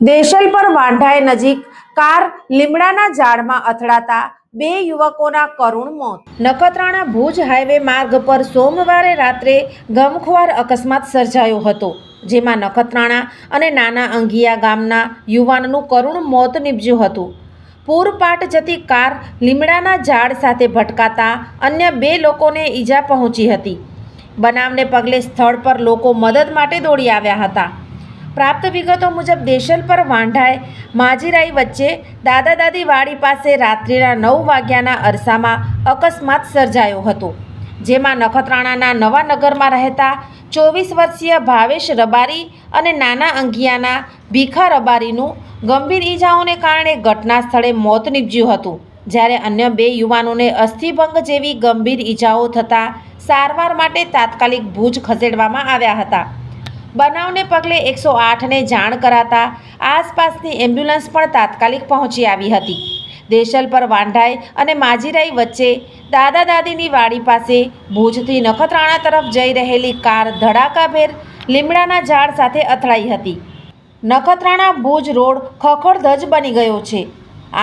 દેશલ પર વાંઢાએ નજીક કાર લીમડાના ઝાડમાં અથડાતા બે યુવકોના કરુણ મોત. નખત્રાણા ભુજ હાઈવે માર્ગ પર સોમવારે રાત્રે ગમખ્વાર અકસ્માત સર્જાયો હતો, જેમાં નખત્રાણા અને નાના અંગિયા ગામના યુવાનનું કરુણ મોત નીપજ્યું હતું. પૂરપાટ જતી કાર લીમડાના ઝાડ સાથે ભટકાતા અન્ય બે લોકોને ઈજા પહોંચી હતી. બનાવને પગલે સ્થળ પર લોકો મદદ માટે દોડી આવ્યા હતા. પ્રાપ્ત વિગતો મુજબ દેશલ પર વાંઢાએ માજીરાઈ વચ્ચે દાદા દાદી વાડી પાસે રાત્રિના નવ વાગ્યાના અરસામાં અકસ્માત સર્જાયો હતો, જેમાં નખત્રાણાના નવાનગરમાં રહેતા ચોવીસ વર્ષીય ભાવેશ રબારી અને નાના અંગિયાના ભીખા રબારીનું ગંભીર ઈજાઓને કારણે ઘટના સ્થળે મોત નીપજ્યું હતું, જ્યારે અન્ય બે યુવાનોને અસ્થિભંગ જેવી ગંભીર ઈજાઓ થતાં સારવાર માટે તાત્કાલિક ભુજ ખસેડવામાં આવ્યા હતા. બનાવને પગલે એકસો આઠને જાણ કરાતા આસપાસની એમ્બ્યુલન્સ પણ તાત્કાલિક પહોંચી આવી હતી. દેશલ પર વાંઢાઈ અને માજીરાઈ વચ્ચે દાદા દાદીની વાડી પાસે ભુજથી નખત્રાણા તરફ જઈ રહેલી કાર ધડાકાભેર લીમડાના ઝાડ સાથે અથડાઈ હતી. નખત્રાણા ભુજ રોડ ખખડધજ બની ગયો છે.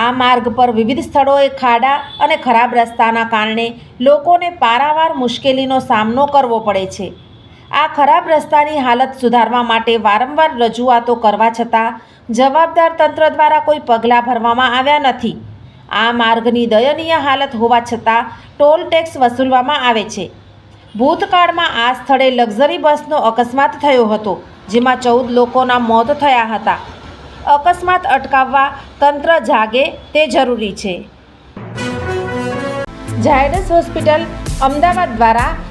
આ માર્ગ પર વિવિધ સ્થળોએ ખાડા અને ખરાબ રસ્તાના કારણે લોકોને પારાવાર મુશ્કેલીનો સામનો કરવો પડે છે. આ ખરાબ રસ્તાની હાલત સુધારવા માટે વારંવાર રજૂઆતો કરવા છતાં જવાબદાર તંત્ર દ્વારા કોઈ પગલાં ભરવામાં આવ્યા નથી. આ માર્ગની દયનીય હાલત હોવા છતાં ટોલ ટેક્સ વસૂલવામાં આવે છે. ભૂતકાળમાં આ સ્થળે લક્ઝરી બસનો અકસ્માત થયો હતો, જેમાં ચૌદ લોકોના મોત થયા હતા. અકસ્માત અટકાવવા તંત્ર જાગે તે જરૂરી છે. ઝાયડસ હોસ્પિટલ અમદાવાદ દ્વારા